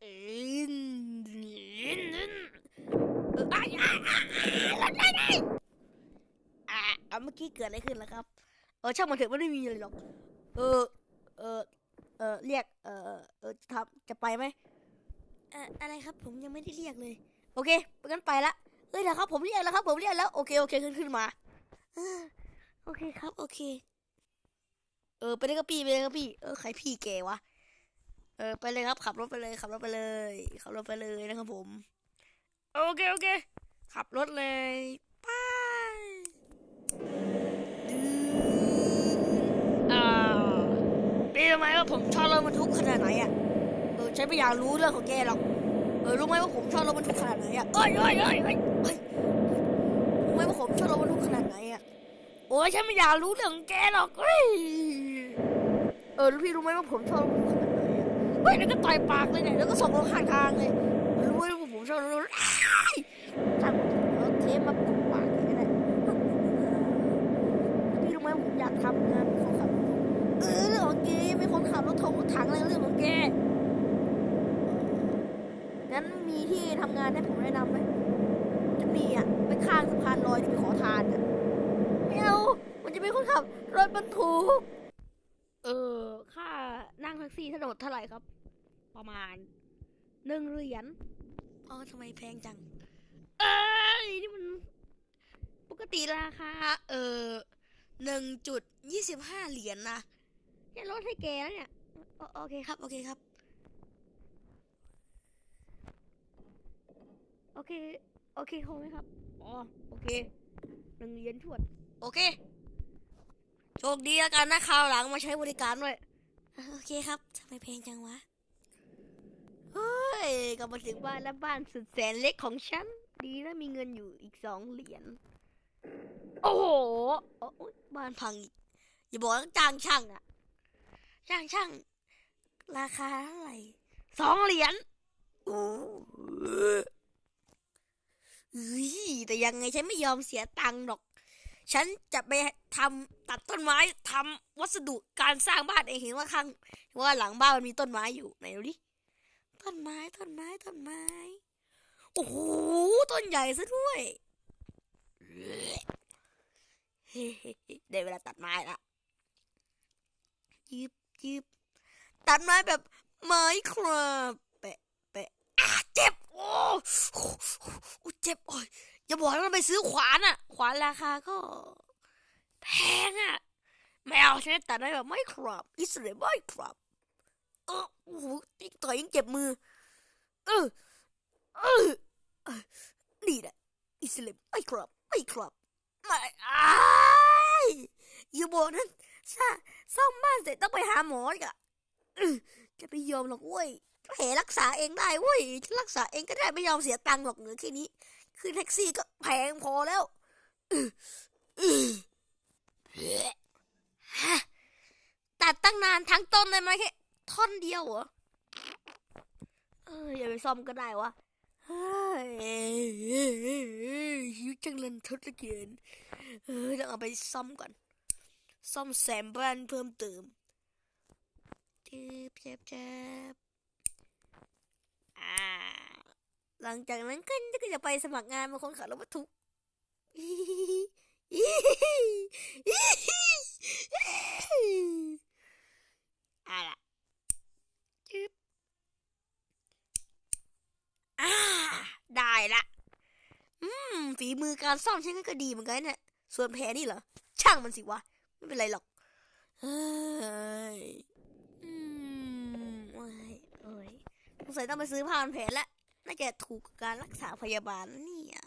เอ็นเอ็นเอออ้ายอ้ายอ้ได้ไหมอ่าอะเมื่อกี้เกิดอะไรขึ้นแล่ะครับ เออช่างมันเถอะไม่ได้มีอะไรหรอก เออ เออ เออเรียก เออเออจะทำจะไปไหมเอ่ออะไรครับ ผมยังไม่ได้เรียกเลย โอเคงั้นไปละเอ้ยเดี๋ยวครับผมเรียกแล้วครับ ผมเรียกแล้วโอเคโอเคขึ้นขึ้นมาโอเคครับ โอเค เออไปเลยครับพี่ไปเลยครับพี่ เออใครพี่แกวะ เออไปเลยครับ ขับรถไปเลยขับรถไปเลย ขับรถไปเลยนะครับผม โอเคโอเค ขับรถเลยไปอ่าพี่รู้ไหมว่าผมชอบรถบรรทุกขนาดไหนอะเออฉันไม่อยากรู้เรื่องของแกหรอกเออรู้ไหมว่าผมชอบรถบรรทุกขนาดไหนอะเอ้ยเอ้ยเอ้ยเอ้ยเอ้ยรู้ไหมว่าผมชอบรถบรรทุกขนาดไหนอะโอ้ยฉันไม่อยากรู้เรื่องของแกหรอกเฮ้ยเออแล้วพี่รู้ไหมว่าผมชอบรถบรรทุก ฮ้ยแล้วก็ต่อยปากเลยเนี่ยแล้วก็ส่งลงข้างทางเลยรู้ไหมว่าผมชอบรถอ้ายช่างมันเอาเทปมาปุกปากเลยก็ได้แล้วพี่รู้ไหมผมอยากทำงานคนขับรถเออเรื่องของแกเป็นคนขับรถทงรถถังอะไรเรื่องของแกงั้นมีที่ทำงานให้ผมแนะนำไหมจะมีอะไปข้างสะพานลอยที่ไปขอทานอะไม่เอามันจะเป็นคนขับรถบรรทุกเออค่านั่งแท็กซี่ถนนเท่าไหร่ครับ ประมาณหนึ่งเหรียญอ๋อทำไมแพงจัง เอ้ยนี่มัน ปกติราคาเออหนึ่งจุดยี่สิบห้าเหรียญนะเนี่ยลดให้แกแล้วเนี่ยโอโอเคครับ โอเคครับ โอเค โอเคคงไหมครับ อ๋อ โอเคหนึ่งเหรียญชวด โอเค โชคดีแล้วกันนะคราวหลังมาใช้บริการด้วย โอเคครับทำไมเพลงจังวะเฮ้ยกลับมาถึงบ้านแล้วบ้านสุดแสนเล็กของฉัน ดีนะมีเงินอยู่อีกสองเหรียญ โอ้โหโอ้ยบ้านพังอีกอย่าบอกว่าจ้างช่างอะจ้างช่าง ราคาเท่าไหร่สองเหรียญโอ้ยแต่ยังไงฉันไม่ยอมเสียตังค์หรอก ฉันจะไปทำตัดต้นไม้ทำวัสดุการสร้างบ้านเองเห็นว่าข้างว่าหลังบ้านมันมีต้นไม้อยู่ไหนดูดิ นไม้ต้นไม้ต้นไม้ โอ้โหต้นใหญ่ซะด้วยเฮ้ๆได้เวลาตัดไม้ละยิบยิบตัดไม้แบบไม้ครับแปะแปะอะเจ็บโอ้โอ้เจ็บโอ้ยอย่าบอกว่าไปซื้อขวานอะขวานราคาก็ แพงอะไม่เอาฉันตัดได้แบบไม่ครับอิสราเอลไม่ครับเออ ต่อยยิ่งเจ็บมือ เออเออนี่แหละอิสราเอลไม่ครับไม่ครับไม่อ้ายอย่าบนั้นซ่าซ่อมบ้านเสร็จต้องไปหาหมออีกอะจะไปยอมหรอกเว้ยแผลรักษาเองได้เว้ยฉันรักษาเองก็ได้ไม่ยอมเสียตังค์หรอกเหนือแค่นี้คือแท็กซี่ก็แพงพอแล้วตัดตั้งนานทั้งต้นเลยไหมแค่ท่อนเดียวเหรอ อย่าไปซ่อมก็ได้วะเฮ้ยหิวจังเลยทดเหลือเกินเออต้องเอาไปซ่อมก่อน ซ่อมแซมบ้านเพิ่มเติมเจ็บเจ็บเจ็บหลังจากนั้นก็ก็จะไปสมัครงานเป็นคนขับรถบรรทุกอะล่ะจึ๊บอ่า ได้ ละอืมฝีมือการซ่อมฉันก็ดีเหมือนกันเนี่ยส่วนแผลนี่เหรอ ช่างมันสิวะ ไม่เป็นไรหรอกเฮ้ยอืมโอ้ยโอ้ยสงสัยต้องไปซื้อผ้าพันแผลละน่าจะถูกการรักษาพยาบาลนะเนี่ย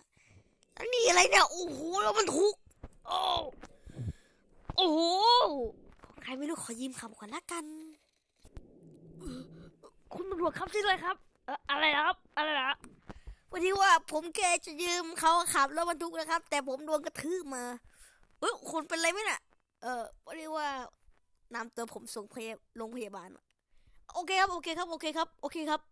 แล้วนี่อะไรเนี่ย โอ้โห แล้วมันถูก โอ้โอ้โหใครไม่รู้ขอยืมคำก่อนละกัน คุณตำรวจครับชื่ออะไรครับเอออะไรนะครับ อะไรนะ วันที่ว่าผมแกจะยืมเขาขับรถบรรทุกนะครับ แต่ผมโดนกระทืบมาเอ้ยคุณเป็นไรไหมน่ะ เออวันที่ว่านำตัวผมส่งพโรงพยาบาล โอเคครับ โอเคครับ โอเคครับ โอเคครับ